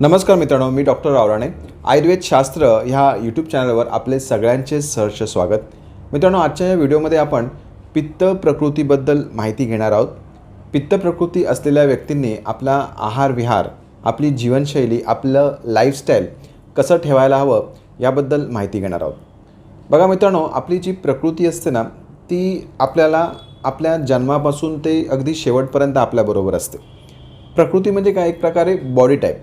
नमस्कार मित्रांनो मी डॉक्टर रावराणे. आयुर्वेद शास्त्र ह्या यूट्यूब चॅनलवर आपले सगळ्यांचे सहर्ष स्वागत. मित्रांनो आजच्या या व्हिडिओमध्ये आपण पित्त प्रकृतीबद्दल माहिती घेणार आहोत. पित्त प्रकृती असलेल्या व्यक्तींनी आपला आहार विहार आपली जीवनशैली आपलं लाईफस्टाईल कसं ठेवायला हवं याबद्दल माहिती घेणार आहोत. बघा मित्रांनो आपली जी प्रकृती असते ना ती आपल्याला आपल्या जन्मापासून ते अगदी शेवटपर्यंत आपल्याबरोबर असते. प्रकृती म्हणजे काय? एक प्रकारे बॉडी टाईप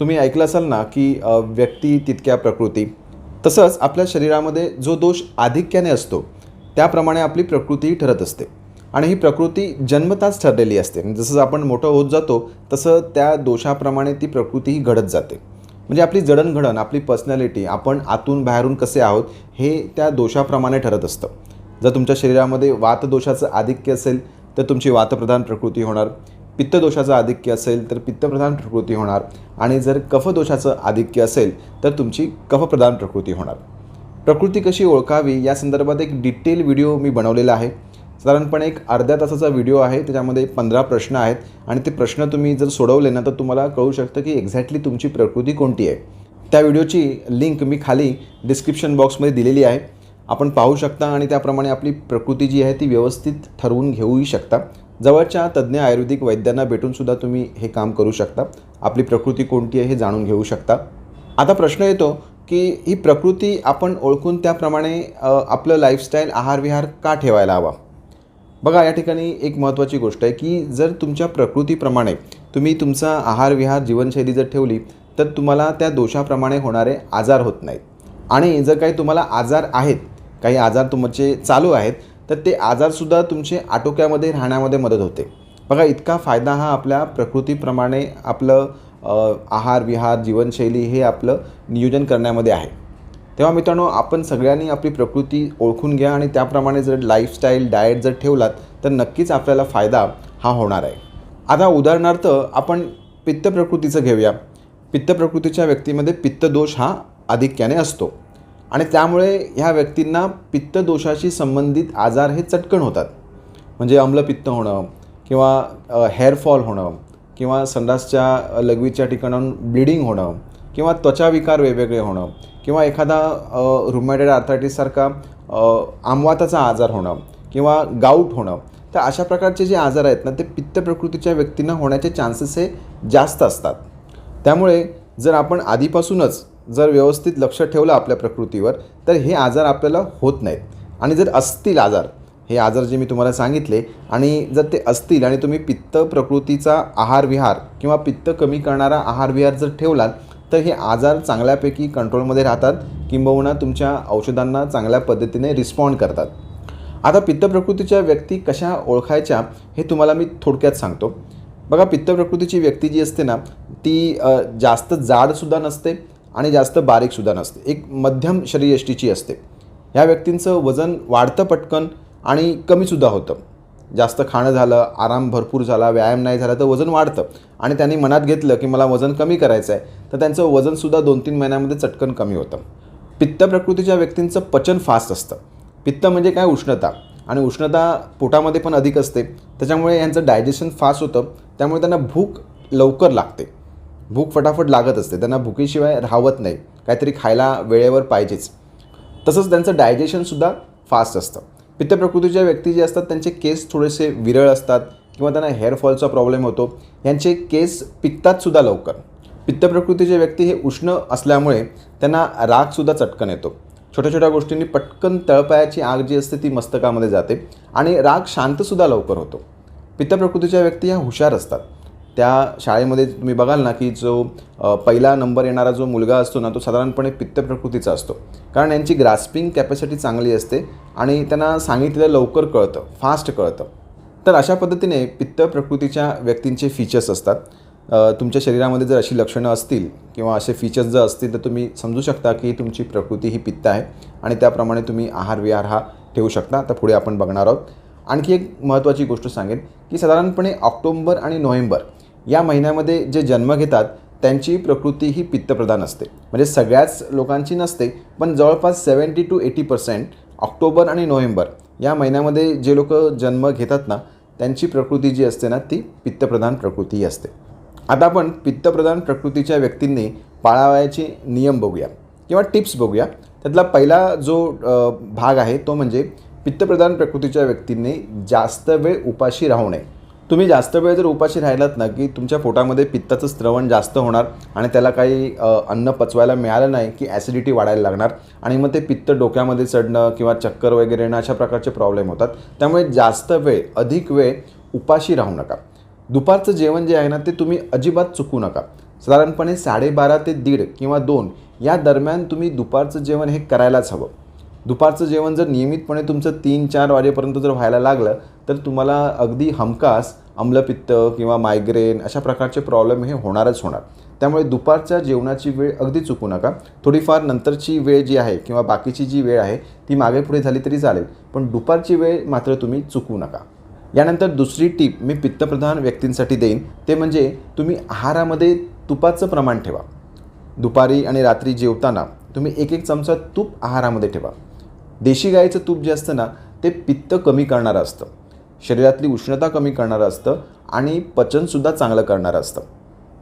तुम्ही ऐकलं असाल ना की व्यक्ती तितक्या प्रकृती. तसंच आपल्या शरीरामध्ये जो दोष आधिक्याने असतो त्याप्रमाणे आपली प्रकृतीही ठरत असते. आणि ही प्रकृती जन्मताच ठरलेली असते. म्हणजे जसं आपण मोठं होत जातो तसं त्या दोषाप्रमाणे ती प्रकृतीही घडत जाते. म्हणजे आपली जडणघडण आपली पर्सनॅलिटी आपण आतून बाहेरून कसे आहोत हे त्या दोषाप्रमाणे ठरत असतं. जर तुमच्या शरीरामध्ये वातदोषाचं आधिक्य असेल तर तुमची वातप्रधान प्रकृती होणार. पित्तदोषाचं आधिक्य असेल तर पित्तप्रधान प्रकृती होणार. आणि जर कफदोषाचं आधिक्य असेल तर तुमची कफप्रधान प्रकृती होणार. प्रकृती कशी ओळखावी? या संदर्भात एक डिटेल व्हिडिओ मी बनवलेला आहे. साधारणपणे एक अर्ध्या तासाचा व्हिडिओ आहे त्याच्यामध्ये पंधरा प्रश्न आहेत. आणि ते प्रश्न तुम्ही जर सोडवले ना तर तुम्हाला कळू शकतं की एक्झॅक्टली तुमची प्रकृती कोणती आहे. त्या व्हिडिओची लिंक मी खाली डिस्क्रिप्शन बॉक्समध्ये दिलेली आहे. आपण पाहू शकता आणि त्याप्रमाणे आपली प्रकृती जी आहे ती व्यवस्थित ठरवून घेऊही शकता. जवळच्या तज्ज्ञ आयुर्वेदिक वैद्यांना भेटूनसुद्धा तुम्ही हे काम करू शकता. आपली प्रकृती कोणती आहे हे जाणून घेऊ शकता. आता प्रश्न येतो की ही प्रकृती आपण ओळखून त्याप्रमाणे आपलं लाईफस्टाईल आहारविहार का ठेवायला हवा? बघा या ठिकाणी एक महत्त्वाची गोष्ट आहे की जर तुमच्या प्रकृतीप्रमाणे तुम्ही तुमचा आहारविहार जीवनशैली जर ठेवली तर तुम्हाला त्या दोषाप्रमाणे होणारे आजार होत नाहीत. आणि जर काही तुम्हाला आजार आहेत काही आजार तुमचे चालू आहेत तर ते आजारसुद्धा तुमचे आटोक्यामध्ये राहण्यामध्ये मदत होते. बघा इतका फायदा हा आपल्या प्रकृतीप्रमाणे आपलं आहार विहार जीवनशैली हे आपलं नियोजन करण्यामध्ये आहे. तेव्हा मित्रांनो आपण सगळ्यांनी आपली प्रकृती ओळखून घ्या आणि त्याप्रमाणे जर लाईफस्टाईल डाएट जर ठेवलात तर नक्कीच आपल्याला फायदा हा होणार आहे. आता उदाहरणार्थ आपण पित्त प्रकृतीचं घेऊया. पित्त प्रकृतीच्या व्यक्तीमध्ये पित्तदोष हा आधिक्याने असतो. आणि त्यामुळे ह्या व्यक्तींना पित्तदोषाशी संबंधित आजार हे चटकन होतात. म्हणजे अम्लपित्त होणं किंवा हेअरफॉल होणं किंवा संडासच्या लघवीच्या ठिकाणाहून ब्लिडिंग होणं किंवा त्वचाविकार वेगवेगळे होणं किंवा एखादा रुमॅटेड आर्थरायटिससारखा आमवाताचा आजार होणं किंवा गाऊट होणं तर अशा प्रकारचे जे आजार आहेत ना ते पित्त प्रकृतीच्या व्यक्तींना होण्याचे चान्सेस हे जास्त असतात. त्यामुळे जर आपण आधीपासूनच जर व्यवस्थित लक्ष ठेवलं आपल्या प्रकृतीवर तर हे आजार आपल्याला होत नाहीत. आणि जर असतील आजार हे आजार जे मी तुम्हाला सांगितले आणि जर ते असतील आणि तुम्ही पित्त प्रकृतीचा आहारविहार किंवा पित्त कमी करणारा आहारविहार जर ठेवलात तर हे आजार चांगल्यापैकी कंट्रोलमध्ये राहतात किंबहुना तुमच्या औषधांना चांगल्या पद्धतीने रिस्पॉन्ड करतात. आता पित्त प्रकृतीच्या व्यक्ती कशा ओळखायच्या हे तुम्हाला मी थोडक्यात सांगतो. बघा पित्त प्रकृतीची व्यक्ती जी असते ना ती जास्त जाडसुद्धा नसते आणि जास्त बारीकसुद्धा नसते. एक मध्यम शरीरयष्टीची असते. ह्या व्यक्तींचं वजन वाढतं पटकन आणि कमीसुद्धा होतं. जास्त खाणं झालं आराम भरपूर झाला व्यायाम नाही झाला तर वजन वाढतं. आणि त्यांनी मनात घेतलं की मला वजन कमी करायचं आहे तर त्यांचं वजनसुद्धा दोन तीन महिन्यामध्ये चटकन कमी होतं. पित्त प्रकृतीच्या व्यक्तींचं पचन फास्ट असतं. पित्त म्हणजे काय? उष्णता. आणि उष्णता पोटामध्ये पण अधिक असते. त्याच्यामुळे यांचं डायजेशन फास्ट होतं. त्यामुळे त्यांना भूक लवकर लागते. भूक फटाफट लागत असते. त्यांना भुकीशिवाय राहवत नाही. काहीतरी खायला वेळेवर पाहिजेच. तसंच त्यांचं डायजेशनसुद्धा फास्ट असतं. पित्त प्रकृतीच्या व्यक्ती जे असतात त्यांचे केस थोडेसे विरळ असतात किंवा त्यांना हेअरफॉलचा प्रॉब्लेम होतो. यांचे केस पिकतातसुद्धा लवकर. पित्त प्रकृतीचे व्यक्ती हे उष्ण असल्यामुळे त्यांना रागसुद्धा चटकन येतो. छोट्या छोट्या गोष्टींनी पटकन तळपायाची आग जी असते ती मस्तकामध्ये जाते आणि राग शांतसुद्धा लवकर होतो. पित्त प्रकृतीच्या व्यक्ती ह्या हुशार असतात. त्या शाळेमध्ये तुम्ही बघाल ना की जो पहिला नंबर येणारा जो मुलगा असतो ना तो साधारणपणे पित्त प्रकृतीचा असतो. कारण यांची ग्रास्पिंग कॅपॅसिटी चांगली असते आणि त्यांना सांगितलेलं लवकर कळतं फास्ट कळतं. तर अशा पद्धतीने पित्त प्रकृतीच्या व्यक्तींचे फीचर्स असतात. तुमच्या शरीरामध्ये जर अशी लक्षणं असतील किंवा असे फीचर्स जर असतील तर तुम्ही समजू शकता की तुमची प्रकृती ही पित्त आहे आणि त्याप्रमाणे तुम्ही आहार विहार हा ठेवू शकता. तर पुढे आपण बघणार आहोत. आणखी एक महत्त्वाची गोष्ट सांगेन की साधारणपणे ऑक्टोंबर आणि नोव्हेंबर या महिन्यामध्ये जे जन्म घेतात त्यांची प्रकृती ही पित्तप्रधान असते. म्हणजे सगळ्याच लोकांची नसते पण जवळपास seventy two eighty percent October आणि नोव्हेंबर या महिन्यामध्ये जे लोक जन्म घेतात ना त्यांची प्रकृती जी असते ना ती पित्तप्रधान प्रकृती असते. आता आपण पित्तप्रधान प्रकृतीच्या व्यक्तींनी पाळावयाचे नियम बघूया किंवा टिप्स बघूया. त्यातला पहिला जो भाग आहे तो म्हणजे पित्तप्रधान प्रकृतीच्या व्यक्तींनी जास्त वेळ उपाशी राहू नये. तुम्ही जास्त वेळ जर उपाशी राहिलात ना की तुमच्या पोटामध्ये पित्ताचं स्त्रवण जास्त होणार आणि त्याला काही अन्न पचवायला मिळालं नाही की ॲसिडिटी वाढायला लागणार आणि मग ते पित्त डोक्यामध्ये चढणं किंवा चक्कर वगैरे येणं अशा प्रकारचे प्रॉब्लेम होतात. त्यामुळे जास्त वेळ अधिक वेळ उपाशी राहू नका. दुपारचं जेवण जे आहे ना ते तुम्ही अजिबात चुकू नका. साधारणपणे साडेबारा ते दीड किंवा दोन या दरम्यान तुम्ही दुपारचं जेवण हे करायलाच हवं. दुपारचं जेवण जर नियमितपणे तुमचं तीन चार वाजेपर्यंत जर व्हायला लागलं तर तुम्हाला अगदी हमखास आम्लपित्त किंवा मायग्रेन अशा प्रकारचे प्रॉब्लेम हे होणारच होणार. त्यामुळे दुपारच्या जेवणाची वेळ अगदी चुकू नका. थोडीफार नंतरची वेळ जी आहे किंवा बाकीची जी वेळ आहे ती मागे पुढे झाली तरी चालेल पण दुपारची वेळ मात्र तुम्ही चुकू नका. यानंतर दुसरी टीप मी पित्तप्रधान व्यक्तींसाठी देईन ते म्हणजे तुम्ही आहारामध्ये तुपाचं प्रमाण ठेवा. दुपारी आणि रात्री जेवताना तुम्ही एक एक चमचा तूप आहारामध्ये ठेवा. देशी गाईचं तूप जे असतं ना ते पित्त कमी करणारं असतं. शरीरातली उष्णता कमी करणारं असतं आणि पचनसुद्धा चांगलं करणारं असतं.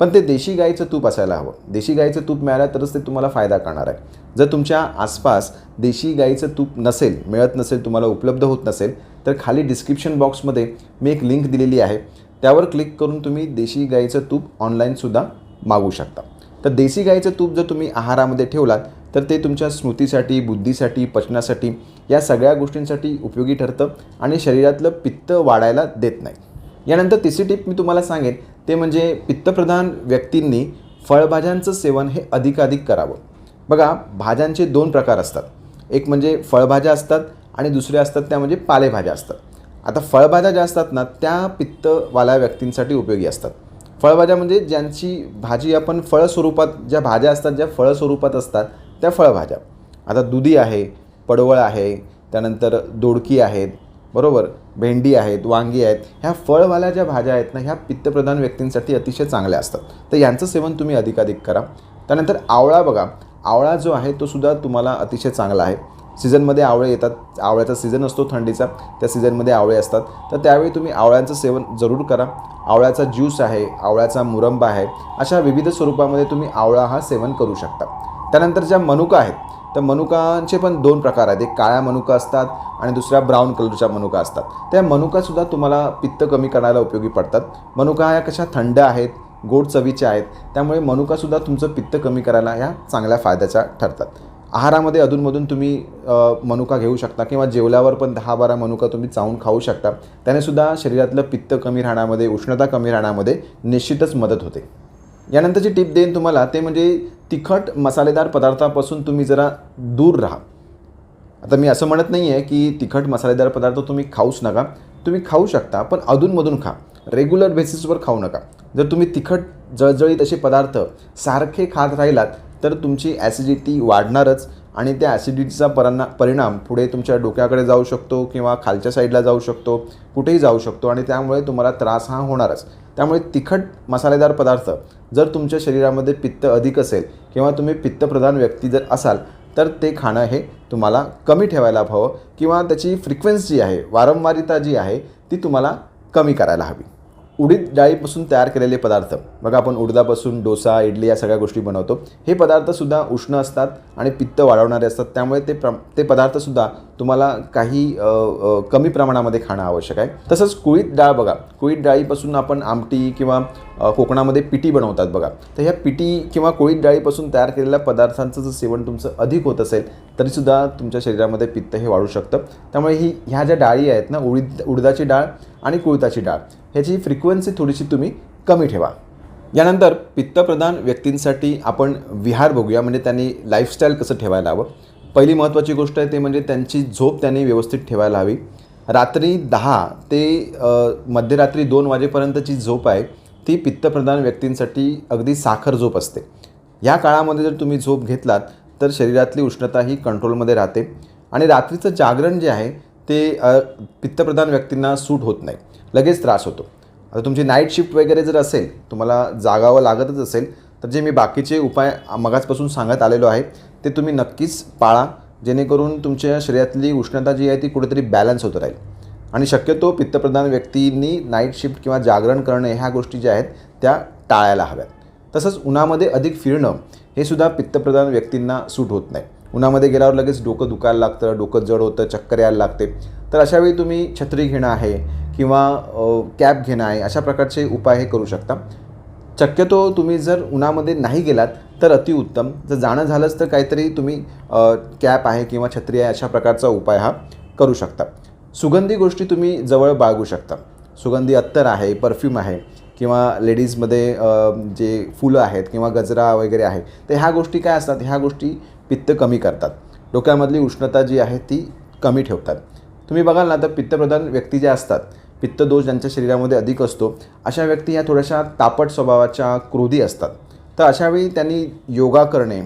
पण ते देशी गाईचं तूप असायला हवं. देशी गाईचं तूप मिळालं तरच ते तुम्हाला फायदा करणार आहे. जर तुमच्या आसपास देशी गाईचं तूप नसेल मिळत नसेल तुम्हाला उपलब्ध होत नसेल तर खाली डिस्क्रिप्शन बॉक्समध्ये मी एक लिंक दिलेली आहे. त्यावर क्लिक करून तुम्ही देशी गाईचं तूप ऑनलाईनसुद्धा मागू शकता. तर देशी गाईचं तूप जर तुम्ही आहारामध्ये ठेवलात तर ते तुमच्या स्मृतीसाठी बुद्धीसाठी पचनासाठी या सगळ्या गोष्टींसाठी उपयोगी ठरतं आणि शरीरातलं पित्त वाढायला देत नाही. यानंतर तिसरी टीप मी तुम्हाला सांगेन ते म्हणजे पित्तप्रधान व्यक्तींनी फळभाज्यांचं सेवन हे अधिकाधिक करावं. बघा भाज्यांचे दोन प्रकार असतात. एक म्हणजे फळभाज्या असतात आणि दुसऱ्या असतात त्या म्हणजे पालेभाज्या असतात. आता फळभाज्या ज्या असतात ना त्या पित्तवाल्या व्यक्तींसाठी उपयोगी असतात. फळभाज्या म्हणजे ज्यांची भाजी आपण फळ स्वरूपात ज्या भाज्या असतात ज्या फळ स्वरूपात असतात त्या फळभाज्या. आता दुधी आहे पडवळ आहे त्यानंतर दोडकी आहेत बरोबर? भेंडी आहेत वांगी आहेत. ह्या फळवाल्या ज्या भाज्या आहेत ना ह्या पित्तप्रधान व्यक्तींसाठी अतिशय चांगल्या असतात. तर यांचं सेवन तुम्ही अधिकाधिक करा. त्यानंतर आवळा बघा. आवळा जो आहे तो सुद्धा तुम्हाला अतिशय चांगला आहे. सीझनमध्ये आवळे येतात. आवळ्याचा सीझन असतो थंडीचा. त्या सीझनमध्ये आवळे असतात. तर त्यावेळी तुम्ही आवळ्यांचं सेवन जरूर करा. आवळ्याचा ज्यूस आहे आवळ्याचा मुरंबा आहे अशा विविध स्वरूपामध्ये तुम्ही आवळा हा सेवन करू शकता. त्यानंतर ज्या मनुका आहेत तर मनुकांचे पण दोन प्रकार आहेत. एक काळ्या मनुका असतात आणि दुसऱ्या ब्राऊन कलरच्या मनुका असतात. त्या मनुकासुद्धा तुम्हाला पित्त कमी करायला उपयोगी पडतात. मनुका ह्या कशा थंड आहेत गोड चवीच्या आहेत त्यामुळे मनुकासुद्धा तुमचं पित्त कमी करायला ह्या चांगल्या फायद्याच्या ठरतात. आहारामध्ये अधूनमधून तुम्ही मनुका घेऊ शकता किंवा जेवल्यावर पण दहा बारा मनुका तुम्ही चावून खाऊ शकता. त्यानेसुद्धा शरीरातलं पित्त कमी राहण्यामध्ये उष्णता कमी राहण्यामध्ये निश्चितच मदत होते. यानंतरची टीप देईन तुम्हाला ते म्हणजे तिखट मसालेदार पदार्थापासून तुम्ही जरा दूर राहा. आता मी असं म्हणत नाही आहे की तिखट मसालेदार पदार्थ तुम्ही खाऊच नका. तुम्ही खाऊ शकता पण अधूनमधून खा. रेग्युलर बेसिसवर खाऊ नका. जर तुम्ही तिखट जळजळीत असे पदार्थ सारखे खात राहिलात तर तुमची ॲसिडिटी वाढणारच आणि त्या ॲसिडिटीचा परणा परिणाम पुढे तुमच्या डोक्याकडे जाऊ शकतो किंवा खालच्या साईडला जाऊ शकतो कुठेही जाऊ शकतो आणि त्यामुळे तुम्हाला त्रास हा होणारच. त्यामुळे तिखट मसालेदार पदार्थ जर तुमच्या शरीरामध्ये पित्त अधिक असेल किंवा तुम्ही पित्तप्रधान व्यक्ती जर असाल तर ते खाणं हे तुम्हाला कमी ठेवायला हवं किंवा त्याची फ्रिक्वेन्सी जी आहे वारंवारिता जी आहे ती तुम्हाला कमी करायला हवी. उडीद डाळीपासून तयार केलेले पदार्थ. बघा आपण उडदापासून डोसा इडली या सगळ्या गोष्टी बनवतो. हे पदार्थसुद्धा उष्ण असतात आणि पित्त वाढवणारे असतात. त्यामुळे ते प्र ते पदार्थसुद्धा तुम्हाला काही कमी प्रमाणामध्ये खाणं आवश्यक आहे. तसंच कुळीत डाळ बघा. कुळीत डाळीपासून आपण आमटी किंवा कोकणामध्ये पिटी बनवतात बघा. तर ह्या पिटी किंवा कुळीत डाळीपासून तयार केलेल्या पदार्थांचं जर सेवन तुमचं अधिक होत असेल तरीसुद्धा तुमच्या शरीरामध्ये पित्त हे वाढू शकतं. त्यामुळे ही ह्या ज्या डाळी आहेत ना उडीद उडदाची डाळ आणि कुळताची डाळ ह्याची फ्रिक्वेन्सी थोडीशी तुम्ही कमी ठेवा. यानंतर पित्तप्रधान व्यक्तींसाठी आपण विहार बघूया म्हणजे त्यांनी लाईफस्टाईल कसं ठेवायला हवं. पहिली महत्त्वाची गोष्ट आहे ते म्हणजे त्यांची झोप त्यांनी व्यवस्थित ठेवायला हवी. रात्री दहा ते मध्यरात्री दोन वाजेपर्यंतची झोप आहे. ती पित्तप्रधान व्यक्तींसाठी अगदी साखर झोप असते. या काळामध्ये जर तुम्ही झोप घेतलात तर शरीरातली उष्णता ही कंट्रोलमध्ये राहते आणि रात्रीचं जागरण जे आहे ते पित्तप्रधान व्यक्तींना सूट होत नाही. लगेच त्रास होतो. आता तुमची नाईट शिफ्ट वगैरे जर असेल तुम्हाला जागावं लागतच असेल तर जे मी बाकीचे उपाय मगाचपासून सांगत आलेलो आहे ते तुम्ही नक्कीच पाळा जेणेकरून तुमच्या शरीरातली उष्णता जी आहे ती कुठेतरी बॅलन्स होत राहील. आणि शक्यतो पित्तप्रधान व्यक्तींनी नाईट शिफ्ट किंवा जागरण करणे ह्या गोष्टी ज्या आहेत त्या टाळायला हव्यात. तसंच उन्हामध्ये अधिक फिरणं हे सुद्धा पित्तप्रधान व्यक्तींना सूट होत नाही. उन्हामध्ये गेल्यावर लगेच डोकं दुखायला लागतं डोकं जड होतं चक्कर यायला लागते. तर अशावेळी तुम्ही छत्री घेणं आहे किंवा कॅब घेणं आहे अशा प्रकारचे उपाय हे करू शकता. शक्यतो तुम्ही जर उन्हामध्ये नाही गेलात तर अतिउत्तम जर जाणं झालंच तर काहीतरी तुम्ही कॅप आहे किंवा छत्री आहे अशा प्रकारचा उपाय हा करू शकता. सुगंधी गोष्टी तुम्ही जवळ बाळगू शकता. सुगंधी अत्तर आहे परफ्यूम आहे किंवा लेडीजमध्ये जे फुलं आहेत किंवा गजरा वगैरे आहे तर ह्या गोष्टी काय असतात? ह्या गोष्टी पित्त कमी करतात. डोक्यामधली उष्णता जी आहे ती कमी ठेवतात. तुम्ही बघाल ना तर पित्तप्रधान व्यक्ती ज्या असतात पित्तदोष ज्यांच्या शरीरामध्ये अधिक असतो अशा व्यक्ती ह्या थोड्याशा तापट स्वभावाच्या क्रोधी असतात. तर अशावेळी त्यांनी योगा करणे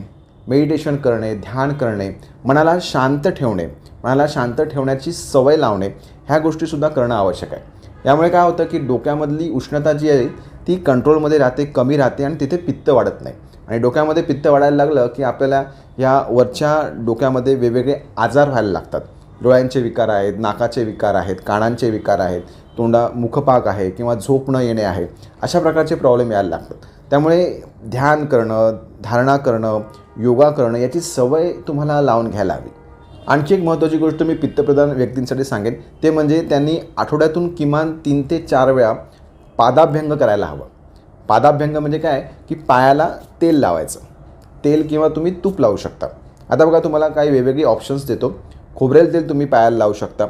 मेडिटेशन करणे ध्यान करणे मनाला शांत ठेवणे मनाला शांत ठेवण्याची सवय लावणे ह्या गोष्टीसुद्धा करणं आवश्यक आहे. यामुळे काय होतं की डोक्यामधली उष्णता जी आहे ती कंट्रोलमध्ये राहते कमी राहते आणि तिथे पित्त वाढत नाही. आणि डोक्यामध्ये पित्त वाढायला लागलं की आपल्याला या वरच्या डोक्यामध्ये वेगवेगळे आजार व्हायला लागतात. डोळ्यांचे विकार आहेत नाकाचे विकार आहेत कानांचे विकार आहेत तोंडा मुखपाक आहे किंवा झोप न येणे आहे अशा प्रकारचे प्रॉब्लेम यायला लागतात. त्यामुळे ध्यान करणं धारणा करणं योगा करणं याची सवय तुम्हाला लावून घ्यायला हवी. आणखी एक महत्त्वाची गोष्ट मी पित्तप्रधान व्यक्तींसाठी सांगेन. ते म्हणजे त्यांनी आठवड्यातून किमान तीन ते चार वेळा पादाभ्यंग करायला हवं. पादाभ्यंग म्हणजे काय? की पायाला तेल लावायचं. तेल किंवा तुम्ही तूप लावू शकता. आता बघा तुम्हाला काही वेगवेगळी ऑप्शन्स देतो. खोबरेल तेल तुम्ही पायाला लावू शकता.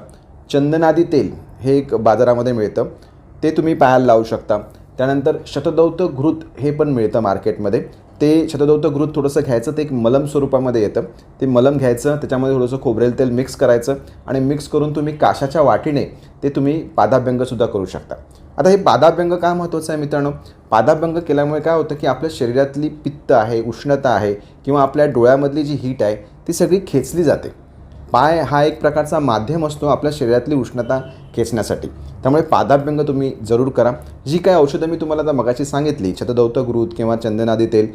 चंदनादी तेल हे एक बाजारामध्ये मिळतं. ते तुम्ही पायाला लावू शकता. त्यानंतर शतदौत घृत हे पण मिळतं मार्केटमध्ये ते शतदौत घृत थोडंसं घ्यायचं ते एक मलम स्वरूपामध्ये येतं. ते मलम घ्यायचं त्याच्यामध्ये थोडंसं खोबरेल तेल मिक्स करायचं आणि मिक्स करून तुम्ही काशाच्या वाटीने ते तुम्ही पादाभ्यंगसुद्धा करू शकता. आता हे पादाभ्यंग का महत्त्वाचं आहे मित्रांनो? पादाभ्यंग केल्यामुळे काय होतं की आपल्या शरीरातली पित्त आहे उष्णता आहे किंवा आपल्या डोळ्यामधली जी हीट आहे ती सगळी खेचली जाते. पाय हा एक प्रकारचा माध्यम असतो आपल्या शरीरातली उष्णता खेचण्यासाठी. त्यामुळे पादाभ्यंग तुम्ही जरूर करा. जी काय औषधं मी तुम्हाला आता मगाशी सांगितली शतदौत घृत किंवा चंदनादी तेल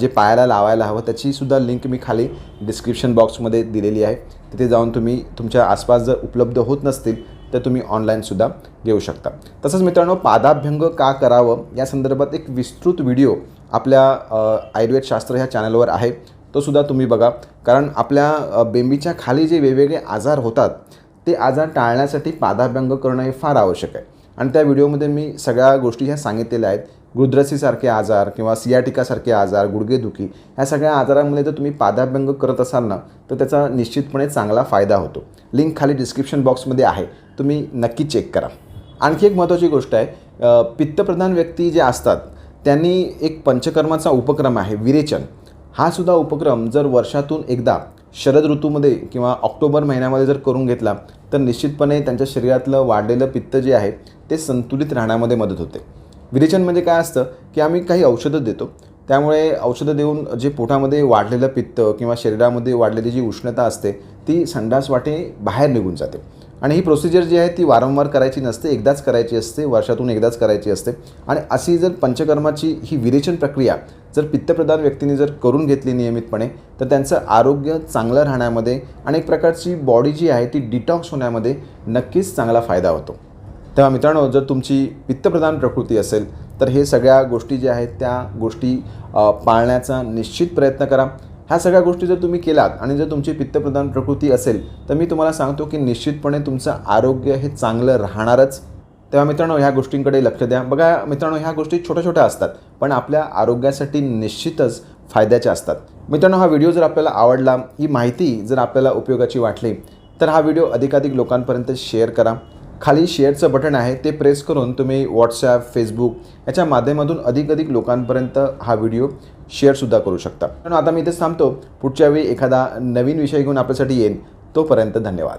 जे पायाला लावायला हवं त्याचीसुद्धा लिंक मी खाली डिस्क्रिप्शन बॉक्समध्ये दिलेली आहे. तिथे जाऊन तुम्ही तुमच्या आसपास जर उपलब्ध होत नसतील तर तुम्ही ऑनलाईनसुद्धा घेऊ शकता. तसंच मित्रांनो पादाभ्यंग का करावं? या संदर्भात एक विस्तृत व्हिडिओ आपल्या अ, आयुर्वेदशास्त्र ह्या चॅनलवर आहे. तो सुद्धा तुम्ही बघा. कारण आपल्या बेंबीच्या खाली जे वेगवेगळे आजार होतात ते आजार टाळण्यासाठी पादाभ्यंग करणं हे फार आवश्यक आहे. आणि त्या व्हिडिओमध्ये मी सगळ्या गोष्टी ह्या सांगितलेल्या आहेत. गुद्रसीसारखे आजार किंवा सियाटिकासारखे आजार गुडघेदुखी ह्या सगळ्या आजारांमध्ये जर तुम्ही पादाभ्यंग करत असाल ना तर त्याचा निश्चितपणे चांगला फायदा होतो. लिंक खाली डिस्क्रिप्शन बॉक्समध्ये आहे. तुम्ही नक्की चेक करा. आणखी एक महत्त्वाची गोष्ट आहे. पित्तप्रधान व्यक्ती जे असतात त्यांनी एक पंचकर्माचा उपक्रम आहे विरेचन. हा सुद्धा उपक्रम जर वर्षातून एकदा शरद ऋतूमध्ये किंवा ऑक्टोबर महिन्यामध्ये जर करून घेतला तर निश्चितपणे त्यांच्या शरीरातलं वाढलेलं पित्त जे आहे ते संतुलित राहण्यामध्ये मदत होते. विरेचन म्हणजे काय असतं की आम्ही काही औषधं देतो. त्यामुळे औषधं देऊन जे पोटामध्ये वाढलेलं पित्त किंवा शरीरामध्ये वाढलेली जी उष्णता असते ती संडास वाटे बाहेर निघून जाते. आणि ही प्रोसिजर जी आहे ती वारंवार करायची नसते एकदाच करायची असते वर्षातून एकदाच करायची असते. आणि अशी जर पंचकर्माची ही विरेचन प्रक्रिया जर पित्तप्रधान व्यक्तीने जर करून घेतली नियमितपणे तर त्यांचं आरोग्य चांगलं राहण्यामध्ये आणि एक प्रकारची बॉडी जी आहे ती डिटॉक्स होण्यामध्ये नक्कीच चांगला फायदा होतो. तेव्हा मित्रांनो जर तुमची पित्तप्रधान प्रकृती असेल तर हे सगळ्या गोष्टी ज्या आहेत त्या गोष्टी पाळण्याचा निश्चित प्रयत्न करा. ह्या सगळ्या गोष्टी जर तुम्ही केलात आणि जर तुमची पित्तप्रधान प्रकृती असेल तर मी तुम्हाला सांगतो की निश्चितपणे तुमचं आरोग्य हे चांगलं राहणारच. तेव्हा मित्रांनो ह्या गोष्टींकडे लक्ष द्या. बघा मित्रांनो ह्या गोष्टी छोट्या छोट्या असतात पण आपल्या आरोग्यासाठी निश्चितच फायद्याच्या असतात. मित्रांनो हा व्हिडिओ जर आपल्याला आवडला ही माहिती जर आपल्याला उपयोगाची वाटली तर हा व्हिडिओ अधिकाधिक लोकांपर्यंत शेअर करा. खाली शेअरचं बटन आहे ते प्रेस करून तुम्ही व्हॉट्सॲप फेसबुक याच्या माध्यमातून अधिक अधिक लोकांपर्यंत हा व्हिडिओ शेअरसुद्धा करू शकता. पण आता मी इथेच थांबतो. पुढच्या वेळी एखादा नवीन विषय घेऊन आपल्यासाठी येईन. तोपर्यंत धन्यवाद.